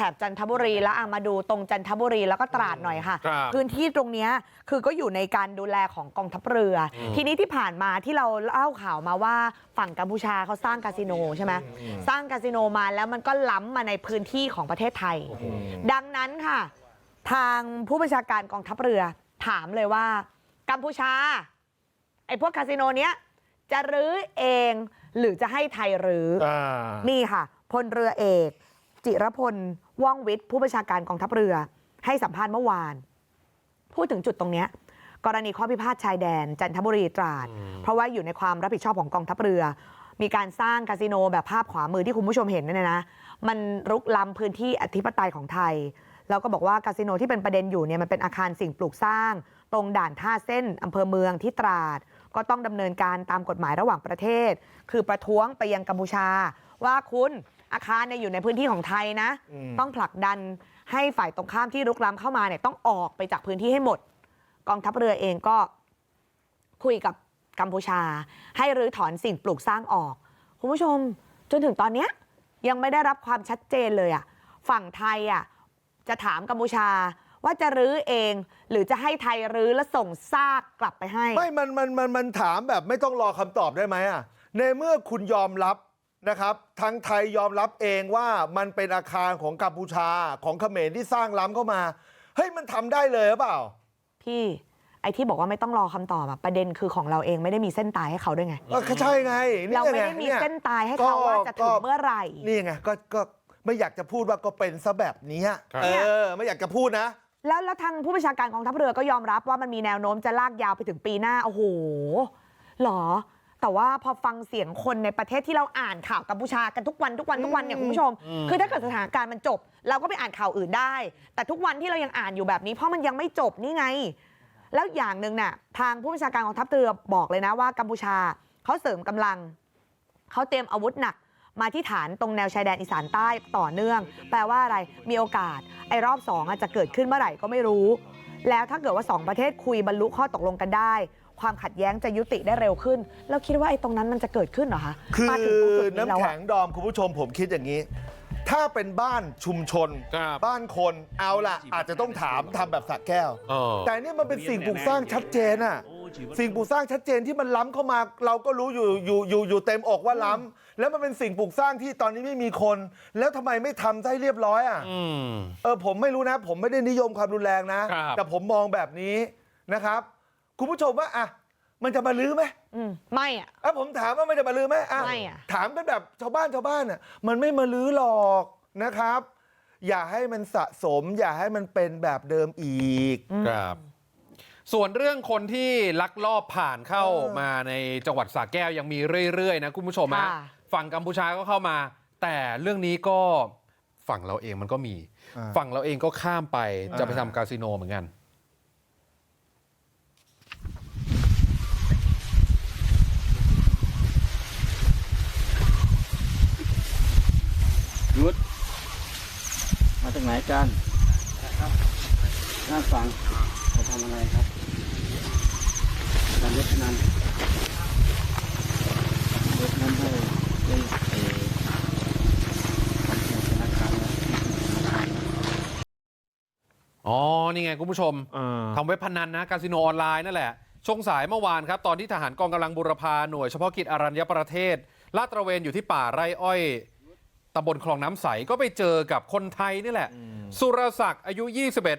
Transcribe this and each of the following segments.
แถบจันทบุรีแล้วอะมาดูตรงจันทบุรีแล้วก็ตราดหน่อยค่ะครับพื้นที่ตรงเนี้ยคือก็อยู่ในการดูแลของกองทัพเรือทีนี้ที่ผ่านมาที่เราเล่าข่าวมาว่าฝั่งกัมพูชาเขาสร้างคาสิโนใช่ไหมสร้างคาสิโนมาแล้วมันก็ล้ำมาในพื้นที่ของประเทศไทย ดังนั้นค่ะ ทางผู้บัญชาการกองทัพเรือถามเลยว่า กัมพูชาไอ้พวกคาสิโนเนี้ยจะรื้อเองหรือจะให้ไทยรื้ออ่านี่ค่ะพลเรือเอกจิรพล ว่องวิทย์ผู้บัญชาการกองทัพเรือให้สัมภาษณ์เมื่อวาน พูดถึงจุดตรงเนี้ยกรณีข้อพิพาทชายแดนจันทบุรีตราด เพราะว่าอยู่ในความรับผิดชอบของกองทัพเรือ มีการสร้างคาสิโนแบบภาพขวามือที่คุณผู้ชมเห็นนั่นนะนะมันรุกล้ำพื้นที่อธิปไตยของไทย แล้วก็บอกว่าคาสิโนที่เป็นประเด็นอยู่เนี่ยมันเป็นอาคารสิ่งปลูกสร้าง ตรงด่านท่าเส้นอำเภอเมืองที่ตราด ก็ต้องดำเนินการตามกฎหมายระหว่างประเทศ คือประท้วงไปยังกัมพูชาว่าคุณ อาคารเนี่ยอยู่ในพื้นที่ของไทยนะอืมต้องผลักดันให้ฝ่ายตรงข้ามที่รุกล้ำเข้ามาเนี่ยต้องออกไปจากพื้นที่ให้หมด กองทัพเรือเองก็คุยกับกัมพูชา ให้รื้อถอนสิ่งปลูกสร้างออก คุณผู้ชมจนถึงตอนเนี้ยยังไม่ได้รับความชัดเจนเลยอะฝั่งไทยอะจะถามกัมพูชาว่าจะรื้อเอง หรือจะให้ไทยรื้อแล้วส่งซากกลับไปให้ ไม่ มันมันมันมันถามแบบไม่ต้องรอคำตอบได้ไหมอะในเมื่อคุณยอมรับ นะครับทางไทยยอมรับเองว่ามันเป็นอาคารของกัมพูชาของเขมรที่สร้างล้ำเข้ามาเฮ้ยมันทำได้เลยหรือเปล่า พี่ไอ้ที่บอกว่าไม่ต้องรอคำตอบอะประเด็นคือของเราเองไม่ได้มีเส้นตายให้เขาด้วยไงก็ใช่ไงนี่เราไม่งได้มียเส้นตายให้เขาว่าจะถึงเมื่อไหร่นี่ไงก็ก็ไม่อยากจะพูดว่าก็เป็นซะแบบนี้อะครับเออไม่อยากจะพูดนะแล้วแล้วทางผู้บัญชาการกองทัพเรือก็ยอมรับว่ามันมีแนวโน้มจะลากยาวไปถึงปีหน้าโอ้โหหรอ แต่ว่าพอฟังเสียงคนในประเทศที่เราอ่านข่าวกัมพูชากันทุกวันทุกวันทุกวันเนี่ยคุณผู้ชม คือถ้าเกิดสถานการณ์มันจบ เราก็ไปอ่านข่าวอื่นได้ แต่ทุกวันที่เรายังอ่านอยู่แบบนี้เพราะมันยังไม่จบนี่ไง แล้วอย่างหนึ่งน่ะทางผู้บัญชาการกองทัพเรือบอกเลยนะว่ากัมพูชาเขาเสริมกำลังเขาเตรียมอาวุธหนักมาที่ฐานตรงแนวชายแดนอีสานใต้ต่อเนื่อง แปลว่าอะไรมีโอกาสไอ้รอบสองอะจะเกิดขึ้นเมื่อไหร่ก็ไม่รู้ แล้วถ้าเกิดว่าสองประเทศคุยบรรลุข้อตกลงกันได้ ความขัดแย้งจะยุติได้เร็วขึ้น แล้วคิดว่าไอ้ตรงนั้นมันจะเกิดขึ้นเหรอคะคือมาถึงตรงจุดนี้แล้วน้ำอะ แข็งดอมคุณผู้ชมผมคิดอย่างนี้ ถ้าเป็นบ้านชุมชน ครับบ้านคนเอาล่ะ อาจจะต้องถามทำแบบสระแก้ว เออ แต่นี่มันเป็นสิ่งปลูกสร้างชัดเจนอะสิ่งปลูกสร้างชัดเจนที่มันล้ำเข้ามา เราก็รู้อยู่อยู่อยู่อยู่เต็มอกว่าล้ำแล้วมันเป็นสิ่งปลูกสร้างที่ตอนนี้ไม่มีคน แล้วทำไมไม่ทำให้เรียบร้อยอะอืม เออผมไม่รู้นะ ผมไม่ได้นิยมความรุนแรงนะ ครับ แต่ผมมองแบบนี้นะครับ คุณผู้ชมว่าอะมันจะมาลื้อไหมอืมไม่อะอะผมถามว่ามันจะมาลื้อไหมอะไม่อะ ถามกันแบบชาวบ้านชาวบ้านอะมันไม่มาลื้อหรอกนะครับ อย่าให้มันสะสม อย่าให้มันเป็นแบบเดิมอีก ครับ ส่วนเรื่องคนที่ลักลอบผ่านเข้าเออ มาในจังหวัดสระแก้วยังมีเรื่อยๆนะคุณผู้ชมฮะค่ะ ฝั่งกัมพูชาก็เข้ามา แต่เรื่องนี้ก็ฝั่งเราเองมันก็มี ฝั่งเราเองก็ข้ามไปจะไปทำคาสิโนเหมือนกัน ยุด มาจากไหนกันน่าฟังจะทำอะไรครับการเล่นพนันเล่นพนันให้ได้เอ่อทำเงินธนาคารนะธนาคารนะอ๋อ นี่ไงคุณผู้ชมทำเว็บพนันนะคาสิโนออนไลน์นั่นแหละช่วงสายเมื่อวานครับตอนที่ทหารกองกำลังบุรพาหน่วยเฉพาะกิจอรัญญประเทศลาดตระเวนอยู่ที่ป่าไร่อ้อย ตำบลคลองน้ำใสก็ไปเจอกับคนไทยนี่แหละสุรศักดิ์อายุ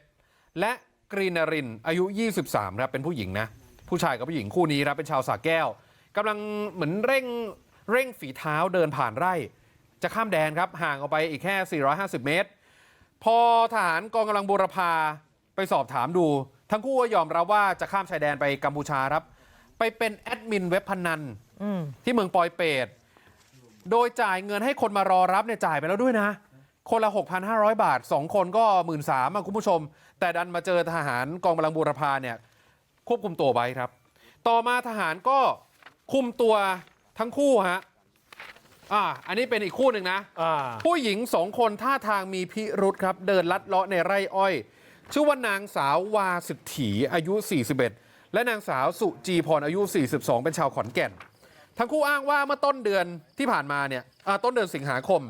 21และกรีนรินอายุ23ครับเป็นผู้หญิงนะผู้ชายกับผู้หญิงคู่นี้ครับเป็นชาวสระแก้วกำลังเหมือนเร่งเร่งฝีเท้าเดินผ่านไร่ จะข้ามแดนครับห่างออกไปอีกแค่ 450 เมตร พอทหารกองกำลังบูรพาไปสอบถามดู ทั้งคู่ก็ยอมรับว่าจะข้ามชายแดนไปกัมพูชาครับ ไปเป็นแอดมินเว็บพนันอืมที่เมืองปอยเปต โดยจ่ายเงินให้คนมารอรับเนี่ยจ่ายไปแล้วด้วยนะ คนละ 6,500 บาท 2 คนก็1 3ื่นสามคุณผู้ชม แต่ดันมาเจอทหารกองกำลังบูรพาเนี่ยควบคุมตัวไว้ครับ ต่อมาทหารก็คุมตัวทั้งคู่ฮะอ่าอันนี้เป็นอีกคู่หนึ่งนะอ่าผู้หญิงสองคนท่าทางมีพิรุษครับ เดินลัดเลาะในไร่อ้อย ชื่อว่านางสาววาสิทธีอายุ 41 และนางสาวสุจีพรอายุ 42 เป็นชาวขอนแก่น ทั้งคู่อ้างว่าเมื่อต้นเดือนที่ผ่านมาเนี่ยอ่าต้นเดือนสิงหาคม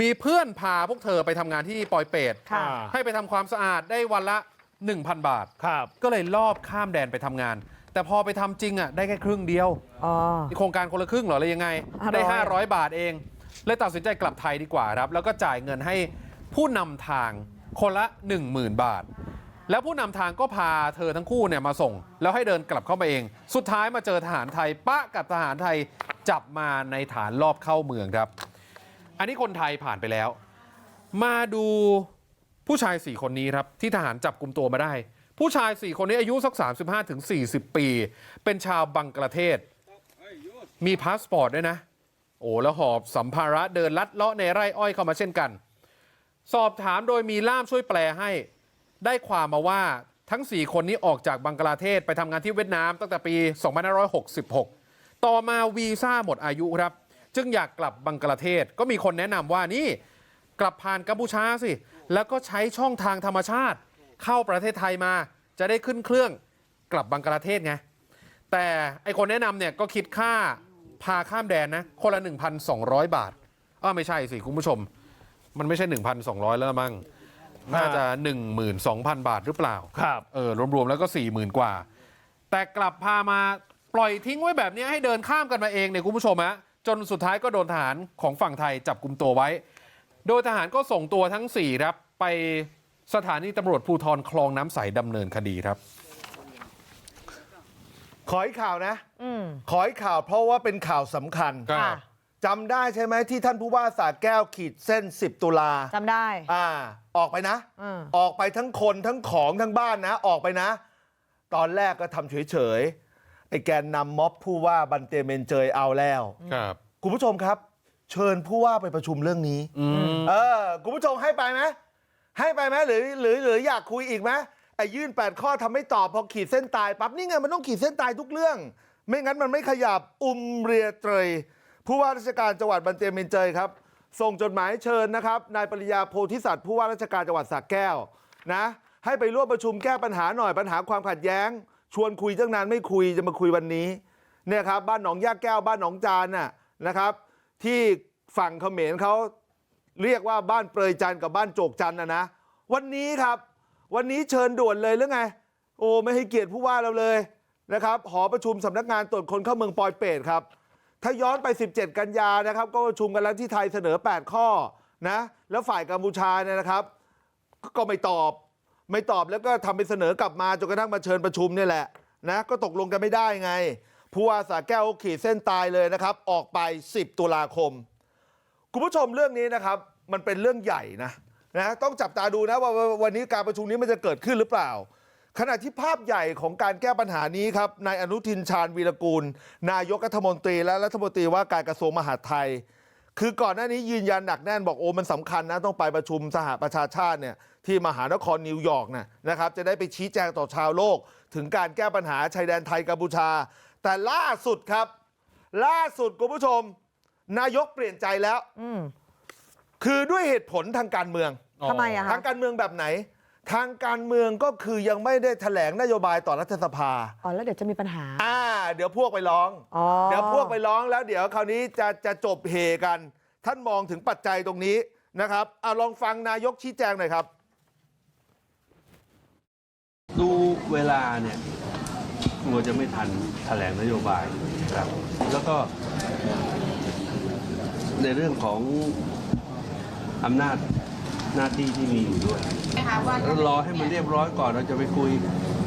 มีเพื่อนพาพวกเธอไปทำงานที่ปอยเปตค่ะให้ไปทำความสะอาดได้วันละ 1,000 บาทครับก็เลยลอบข้ามแดนไปทำงาน แต่พอไปทำจริงอะได้แค่ครึ่งเดียวอ๋อโครงการคนละครึ่งเหรอเลยยังไง ได้500 500 บาทเองเลยตัดสินใจกลับไทยดีกว่าครับ แล้วก็จ่ายเงินให้ผู้นำทางคนละ 10,000 บาท แล้วผู้นำทางก็พาเธอทั้งคู่เนี่ยมาส่งแล้วให้เดินกลับเข้ามาเองสุดท้ายมาเจอทหารไทยปะกับทหารไทยจับมาในฐานรอบเข้าเมืองครับ อันนี้คนไทยผ่านไปแล้ว มาดูผู้ชาย4คนนี้ครับที่ทหารจับกลุ่มตัวมาได้ ผู้ชาย4คนนี้อายุสัก 35ถึง40 ปี เป็นชาวบังกลาเทศ มีพาสปอร์ตด้วยนะ โอ้แล้วหอบสัมภาระเดินลัดเลาะในไร่อ้อยเข้ามาเช่นกัน สอบถามโดยมีล่ามช่วยแปลให้ ได้ความมาว่าทั้ง 4 คนนี้ออกจากบังกลาเทศไปทำงานที่เวียดนามตั้งแต่ปี 2566 ต่อมาวีซ่าหมดอายุครับ จึงอยากกลับบังกลาเทศก็มีคนแนะนำว่านี่กลับผ่านกัมพูชาสิ แล้วก็ใช้ช่องทางธรรมชาติ เข้าประเทศไทยมาจะได้ขึ้นเครื่องกลับบังกลาเทศไง แต่ไอคนแนะนำเนี่ยก็คิดค่าพาข้ามแดนนะ คนละ 1,200 บาทอ้าไม่ใช่สิคุณผู้ชม มันไม่ใช่ 1,200 แล้วมั้ง น่าจะ 12,000 บาทหรือเปล่าครับเออรวมๆแล้วก็ 40,000 กว่า แต่กลับพามาปล่อยทิ้งไว้แบบนี้ให้เดินข้ามกันมาเองเนี่ยคุณผู้ชมฮะจนสุดท้ายก็โดนทหารของฝั่งไทยจับกลุ่มตัวไว้ โดยทหารก็ส่งตัวทั้ง4ครับไปสถานีตำรวจภูธรคลองน้ำใสดำเนินคดีครับ ขออีกข่าวนะอืมขออีกข่าวเพราะว่าเป็นข่าวสำคัญ ครับค่ะ จำได้ใช่ไหมที่ท่านผู้ว่าสาแก้วขีดเส้น 10 ตุลาจำได้อ่าออกไปนะอืมออกไปทั้งคนทั้งของทั้งบ้านนะ ออกไปนะ ตอนแรกก็ทำเฉยๆไอ้แกนนำม็อบผู้ว่าบันเตเมนเจยเอาแล้วครับ คุณผู้ชมครับ เชิญผู้ว่าไปประชุมเรื่องนี้อืมเออคุณผู้ชมให้ไปไหมให้ไปไหมหรือหรือหรืออยากคุยอีกไหมไอ้ยื่น 8 ข้อทำไม่ตอบพอขีดเส้นตายปั๊บนี่ไงมันต้องขีดเส้นตายทุกเรื่อง ไม่งั้นมันไม่ขยับอุมเรียเตยผู้ ว่าราชการจังหวัดบันเจยเมนเจยครับส่งจดหมายเชิญนะครับนายปริยาโพธิสัตว์ผู้ว่าราชการจังหวัดสระแก้วนะให้ไปร่วมประชุมแก้ปัญหาหน่อยปัญหาความขัดแย้ง ชวนคุยตั้งนานไม่คุยจะมาคุยวันนี้เนี่ยครับบ้านหนองย่าแก้วบ้านหนองจานน่ะนะครับ ที่ฝั่งเขมรเขาเรียกว่าบ้านเปรยจันกับบ้านโจกจันนะนะวันนี้ครับวันนี้เชิญด่วนเลยหรือไง โอ้ไม่ให้เกียรติผู้ว่าเราเลยนะครับหอประชุมสำนักงานตรวจคนเข้าเมืองปอยเปตครับ ถ้าย้อนไป17กันยานะครับก็ประชุมกันแล้วที่ไทยเสนอ8ข้อนะแล้วฝ่ายกัมพูชาเนี่ยนะครับ ก็ไม่ตอบไม่ตอบแล้วก็ทำเป็นเสนอกลับมาจนกระทั่งมาเชิญประชุมนี่แหละนะก็ตกลงกันไม่ได้ไงผู้ว่าสาแก้วขีดเส้นตายเลยนะครับ ออกไป 10 ตุลาคม คุณผู้ชมเรื่องนี้นะครับ มันเป็นเรื่องใหญ่นะนะต้องจับตาดูนะว่าวันนี้การประชุมนี้มันจะเกิดขึ้นหรือเปล่า ขณะที่ภาพใหญ่ของการแก้ปัญหานี้ครับนายอนุทินชาญวีรกูลนายกรัฐมนตรีและรัฐมนตรีว่าการกระทรวงมหาดไทย คือก่อนหน้านี้ยืนยันหนักแน่นบอกโอ้มันสำคัญนะต้องไปประชุมสหประชาชาติเนี่ยที่มหานครนิวยอร์กนะนะครับจะได้ไปชี้แจงต่อชาวโลก ถึงการแก้ปัญหาชายแดนไทยกัมพูชา แต่ล่าสุดครับ ล่าสุดคุณผู้ชม นายกเปลี่ยนใจแล้วอืมคือด้วยเหตุผลทางการเมืองทำไมอะทาคะงการเมืองแบบไหน ทางการเมืองก็คือยังไม่ได้แถลงนโยบายต่อรัฐสภาอ๋อแล้วเดี๋ยวจะมีปัญหาอ่าเดี๋ยวพวกไปร้องอ๋อเดี๋ยวพวกไปร้องแล้วเดี๋ยวคราวนี้จะจะจบเฮกัน ท่านมองถึงปัจจัยตรงนี้นะครับเอาลองฟังนายกชี้แจงหน่อยครับ ดูเวลาเนี่ยกลัวจะไม่ทันแถลงนโยบายครับ แล้วก็ ในเรื่องของอำนาจ หน้าที่ที่มีอยู่ด้วยแล้วรอให้มันเรียบร้อยก่อนเราจะไปคุย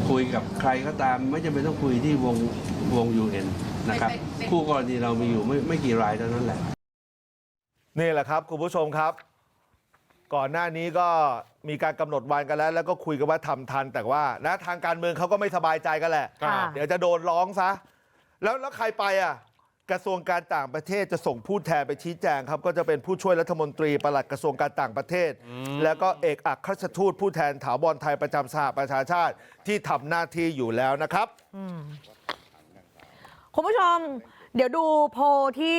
คุยกับใครก็ตาม ไม่จำเป็นต้องคุยที่วงวงยูเอ็นนะครับคู่กรณีเรามีอยู่ไม่ไม่กี่รายเท่านั้นแหละ นี่แหละครับคุณผู้ชมครับ ก่อนหน้านี้ก็มีการกำหนดวันกันแล้ว แล้วก็คุยกันว่าทำทัน แต่ว่านะทางการเมืองเขาก็ไม่สบายใจกันแหละค่ะเดี๋ยวจะโดนร้องซะ แล้วแล้วใครไปอะ กระทรวงการต่างประเทศจะส่งผู้แทนไปชี้แจงครับก็จะเป็นผู้ช่วยรัฐมนตรีปลัดกระทรวงการต่างประเทศ แล้วก็เอกอัครราชทูตผู้แทนถาวรไทยประจำสหประชาชาติที่ทำหน้าที่อยู่แล้วนะครับคุณผู้ชม เดี๋ยวดูโพลที่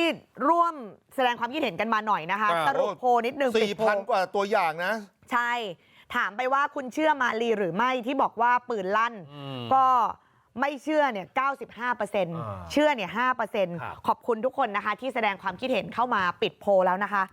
ร่วมแสดงความคิดเห็นกันมาหน่อยนะคะครับสรุปโพลนิดนึงปิดโพล4,000กว่าตัวอย่างนะ ใช่ ถามไปว่าคุณเชื่อมาลีหรือไม่ที่บอกว่าปืนลั่นอืมก็ ไม่เชื่อเนี่ย95%เชื่อเนี่ยครับ5%ขอบคุณทุกคนนะคะที่แสดงความคิดเห็นเข้ามาปิดโพลแล้วนะคะ